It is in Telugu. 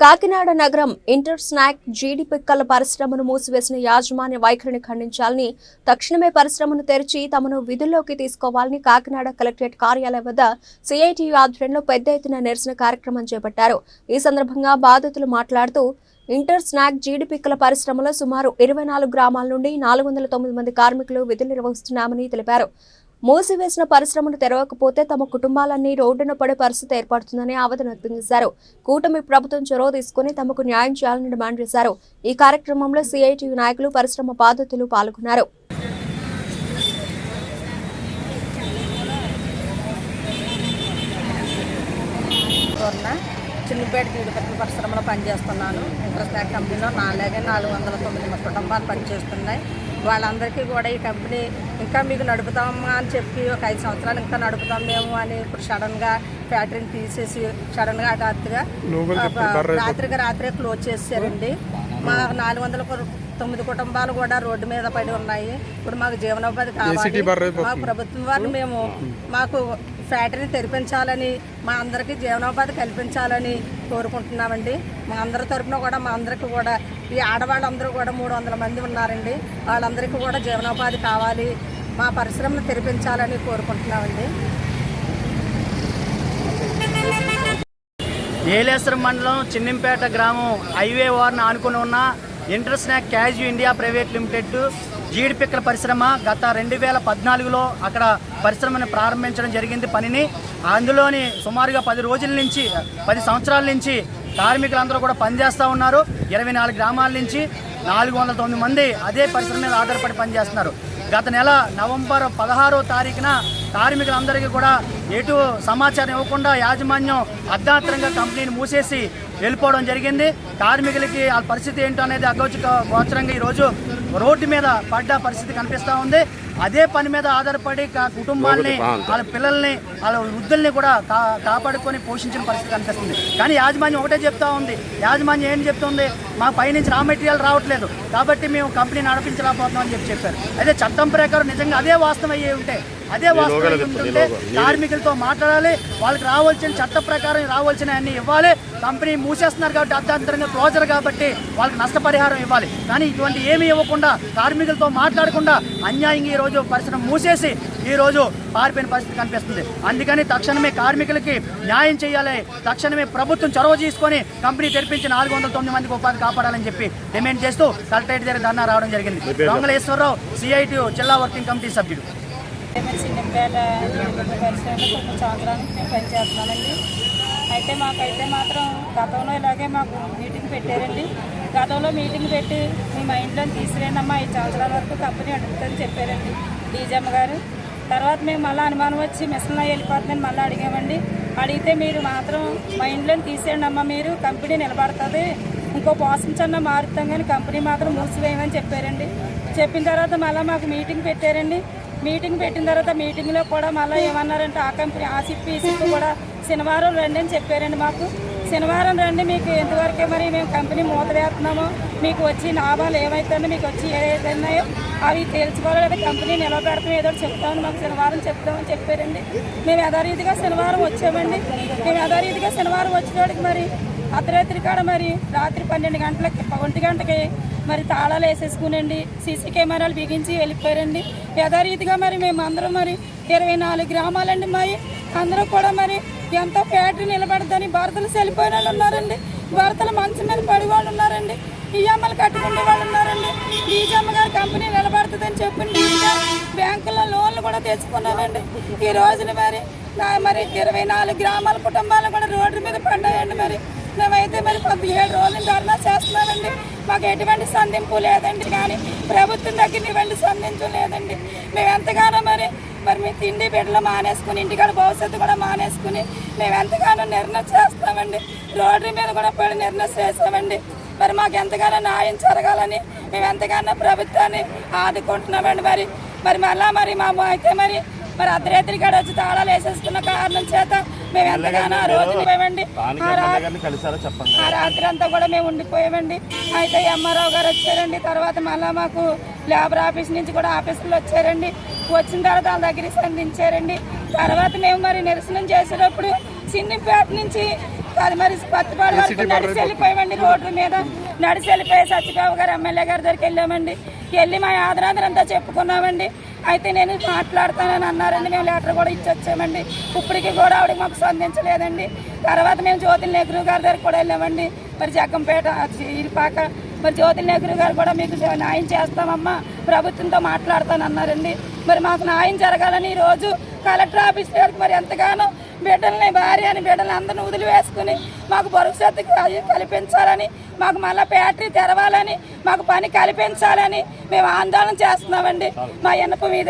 కాకినాడ నగరం ఇంటర్ స్నాక్ జీడి పిక్కల పరిశ్రమను మూసివేసిన యాజమాన్య వైఖరిని ఖండించాలని తక్షణమే పరిశ్రమను తెరిచి తమను విధుల్లోకి తీసుకోవాలని కాకినాడ కలెక్టరేట్ కార్యాలయం వద్ద సిఐటియు ఆధ్వర్యంలో పెద్ద ఎత్తున నిరసన కార్యక్రమం చేపట్టారు. ఈ సందర్భంగా బాధితులు మాట్లాడుతూ ఇంటర్ స్నాక్ జీడి పిక్కల పరిశ్రమలో సుమారు ఇరవై నాలుగు గ్రామాల నుండి నాలుగు వందల తొమ్మిది మంది కార్మికులు విధులు నిర్వహిస్తున్నామని తెలిపారు. మూసివేసిన పరిశ్రమను తెరవకపోతే తమ కుటుంబాలన్నీ రోడ్డున పడే పరిస్థితి ఏర్పడుతుందని ఆవేదన వ్యక్తం చేశారు. కూటమి ప్రభుత్వం చొరవ తీసుకుని తమకు న్యాయం చేయాలని డిమాండ్ చేశారు. ఈ కార్యక్రమంలో సిఐటియు నాయకులు పరిశ్రమ బాధితులు పాల్గొన్నారు. చిన్నపేట జీడిపత్రి పరిశ్రమలో పనిచేస్తున్నాను. ఇంటర్స్టాక్ కంపెనీలో నాలుగే నాలుగు వందల తొమ్మిది కుటుంబాలు పనిచేస్తున్నాయి. వాళ్ళందరికీ కూడా ఈ కంపెనీ ఇంకా మీకు నడుపుతామా అని చెప్పి ఒక ఐదు సంవత్సరాలు ఇంకా నడుపుతాం మేము అని ఇప్పుడు సడన్గా ఫ్యాక్టరీని తీసేసి సడన్గా హఠాత్తుగా ఆ, రాత్రికి రాత్రే క్లోజ్ చేసారండి మా నాలుగు వందల తొమ్మిది కుటుంబాలు కూడా రోడ్డు మీద పడి ఉన్నాయి. ఇప్పుడు మాకు జీవనోపాధి కావాలి. మా ప్రభుత్వం వారిని మేము మాకు ఫ్యాక్టరీ తెరిపించాలని మా అందరికీ జీవనోపాధి కల్పించాలని కోరుకుంటున్నామండి. మా అందరి తరపున కూడా మా అందరికీ కూడా ఈ ఆడవాళ్ళందరూ కూడా మూడు వందల మంది ఉన్నారండి. వాళ్ళందరికీ కూడా జీవనోపాధి కావాలి మా పరిశ్రమను తెరిపించాలని కోరుకుంటున్నామండి. ఏలేశ్వరం మండలం చిన్నింపేట గ్రామం హైవే వారిని ఆనుకుని ఉన్న inter snack cashew India private limited జీడిపిక్కల పరిశ్రమ గత రెండు వేల పద్నాలుగులో అక్కడ పరిశ్రమను ప్రారంభించడం జరిగింది పనిని. అందులోని సుమారుగా పది రోజుల నుంచి పది సంవత్సరాల నుంచి కార్మికులందరూ కూడా పనిచేస్తూ ఉన్నారు. ఇరవై నాలుగు గ్రామాల నుంచి నాలుగు వందల తొమ్మిది మంది అదే పరిశ్రమ మీద ఆధారపడి పనిచేస్తున్నారు. గత నెల నవంబర్ పదహారో తారీఖున కార్మికులందరికీ కూడా ఎటు సమాచారం ఇవ్వకుండా యాజమాన్యం అర్ధాంతరంగా కంపెనీని మూసేసి వెళ్ళిపోవడం జరిగింది. కార్మికులకి వాళ్ళ పరిస్థితి ఏంటో అనేది అగోచ గోచరంగా ఈరోజు రోడ్డు మీద పడ్డ పరిస్థితి కనిపిస్తూ ఉంది. అదే పని మీద ఆధారపడి కా- కుటుంబాల్ని వాళ్ళ పిల్లల్ని వాళ్ళ వృద్ధుల్ని కూడా కా కాపాడుకొని పోషించిన పరిస్థితి కనిపిస్తుంది. కానీ యాజమాన్యం ఒకటే చెప్తా ఉంది. యాజమాన్యం ఏం చెప్తుంది? మా పైనుంచి రా మెటీరియల్ రావట్లేదు. కాబట్టి మేము కంపెనీ నడిపించలేకపోతున్నాం అని చెప్పి చెప్పారు. అయితే చట్టం ప్రకారం నిజంగా అదే వాస్తవం అయ్యే ఉంటే అదే వాస్తవం అయ్యి ఉంటుంటే కార్మికులతో మాట్లాడాలి వాళ్ళకి రావాల్సిన చట్ట ప్రకారం రావాల్సిన అన్ని ఇవ్వాలి. కంపెనీ మూసేస్తున్నారు కాబట్టి అర్ధాంతరంగా క్లోజర్ కాబట్టి వాళ్ళకి నష్టపరిహారం ఇవ్వాలి. కానీ ఇటువంటి ఏమీ ఇవ్వకుండా కార్మికులతో మాట్లాడకుండా అన్యాయంగా ఈ రోజు పరిశ్రమ మూసేసి ఈ రోజు పారిపోయిన పరిస్థితి కనిపిస్తుంది. అందుకని తక్షణమే కార్మికులకి న్యాయం చేయాలి. తక్షణమే ప్రభుత్వం చొరవ తీసుకొని కంపెనీ తెరిపించి నాలుగు వందల తొమ్మిది మందికి ఉపాధి కాపాడాలని చెప్పి డిమాండ్ చేస్తూ కలెక్టరేట్ దగ్గర ధర్నా రావడం జరిగింది. దొంగలేశ్వరరావు సిఐటి జిల్లా వర్కింగ్ కమిటీ సభ్యుడు. చిన్నపేట పరిశ్రమలో కొన్ని సంవత్సరానికి మేము పనిచేస్తున్నామండి. అయితే మాకైతే మాత్రం గతంలో ఇలాగే మాకు మీటింగ్ పెట్టారండి. గతంలో మీటింగ్ పెట్టి మీ మైండ్లో తీసివేయండి అమ్మా ఐదు సంవత్సరాల వరకు కంపెనీ అడుగుతుందని చెప్పారండి డీజమ్మ గారు. తర్వాత మేము మళ్ళీ అనుమానం వచ్చి మిషన్లో వెళ్ళిపోతుందని మళ్ళీ అడిగామండి. అడిగితే మీరు మాత్రం మైండ్లో తీసేయండి మీరు కంపెనీ నిలబడుతుంది. ఇంకో పోషించన్న మారుతాం కానీ కంపెనీ మాత్రం మూసివేయమని చెప్పారండి. చెప్పిన తర్వాత మళ్ళీ మాకు మీటింగ్ పెట్టారండి. మీటింగ్ పెట్టిన తర్వాత మీటింగ్లో కూడా మళ్ళీ ఏమన్నారంటే ఆ కంపెనీ ఆ సిప్పి ఈ సిప్పి కూడా శనివారం రండి అని చెప్పారండి మాకు. శనివారం రండి మీకు ఎంతవరకే మరి మేము కంపెనీ మూత వేస్తున్నామో మీకు వచ్చి లాభాలు ఏమవుతుందో మీకు వచ్చి ఏదైతే ఉన్నాయో అవి తెలుసుకోవాలి లేదా కంపెనీ నిలబెడతాం ఏదో ఒకటి చెప్తామని మాకు శనివారం చెప్తామని చెప్పారండి. మేము యథారీతిగా శనివారం వచ్చామండి. మేము యథారీతిగా శనివారం వచ్చేవాడికి మరి అర్ధరాత్రి కాడ మరి రాత్రి పన్నెండు గంటలకి ఒంటి గంటకి మరి తాళాలు వేసేసుకునండి సీసీ కెమెరాలు బిగించి వెళ్ళిపోయారండి. యథారీతిగా మరి మేము అందరం మరి ఇరవై నాలుగు గ్రామాలండి మరి. అందరూ కూడా మరి ఎంతో ఫ్యాక్టరీ నిలబడదని భర్తలు చనిపోయిన వాళ్ళు ఉన్నారండి. భర్తలు మంచం మీద పడి వాళ్ళు ఉన్నారండి. ఈఎంఐలు కట్టుకునే వాళ్ళు ఉన్నారండి. డీజమ్మ గారి కంపెనీ నిలబడుతుందని చెప్పింది బ్యాంకుల్లో లోన్లు కూడా తెచ్చుకున్నామండి ఈ రోజున మరి మరి ఇరవై నాలుగు గ్రామాల కుటుంబాలు కూడా రోడ్డు మేమైతే మరి పదిహేడు రోజులు ధర్నా చేస్తున్నామండి మాకు ఎటువంటి సంధింపు లేదండి. కానీ ప్రభుత్వం దగ్గర ఎటువంటి సంధించు లేదండి. మేము ఎంతగానో మరి మరి మీ తిండి బిడ్డలు మానేసుకుని ఇంటికాడ భవిష్యత్తు కూడా మానేసుకుని మేము ఎంతగానో నిర్ణయం చేస్తామండి. రోడ్డు మీద కూడా పడి నిర్ణయం చేస్తామండి. మరి మాకు ఎంతగానో న్యాయం జరగాలని మేము ఎంతగానో ప్రభుత్వాన్ని ఆదుకుంటున్నామండి మరి. మరి మళ్ళా మరి మా అయితే మరి మరి అర్ధరాత్రి కాడ వచ్చి తాళాలు వేసేసుకున్న కారణం చేత మేము ఎంతగానో ఆ రోజు ఆ రాత్రి అంతా కూడా మేము ఉండిపోయామండి. అయితే ఎంఆర్ఓ గారు వచ్చారండి. తర్వాత మళ్ళా మాకు లేబర్ ఆఫీస్ నుంచి కూడా ఆఫీసులు వచ్చారండి. వచ్చిన తర్వాత వాళ్ళ దగ్గర సంధించారండి. తర్వాత మేము మరి నిరసన చేసేటప్పుడు చిన్నిపేట నుంచి అది మరి పత్తిపాడు వరకు నడిచి వెళ్ళిపోయామండి రోడ్ల మీద. నడిచి వెళ్ళిపోయి సత్యబాబు గారు ఎమ్మెల్యే గారి దగ్గరికి వెళ్ళామండి. వెళ్ళి మా ఆదరాంధ్ర అంతా చెప్పుకున్నామండి. అయితే నేను మాట్లాడతానని అన్నారండి. మేము లెటర్ కూడా ఇచ్చి వచ్చామండి ఇప్పటికి కూడా ఆవిడ మాకు స్పందించలేదండి. తర్వాత మేము జ్యోతి నెహ్రూ గారి దగ్గర కూడా వెళ్ళామండి. మరి జగ్గంపేట ఇరిపాక. మరి జ్యోతి నెహ్రూ గారు కూడా మీకు న్యాయం చేస్తామమ్మా. ప్రభుత్వంతో మాట్లాడతానన్నారండి. మరి మాకు న్యాయం జరగాలని ఈరోజు కలెక్టర్ ఆఫీస్ దగ్గరికి మరి ఎంతగానో బిడ్డల్ని భార్య అని బిడ్డల్ని అందరిని వదిలివేసుకుని మాకు భవిష్యత్తు కల్పించాలని మాకు మళ్ళీ ఫ్యాక్టరీ తెరవాలని మాకు పని కల్పించాలని మేము ఆందోళన చేస్తున్నామండి. మా ఎన్నప మీద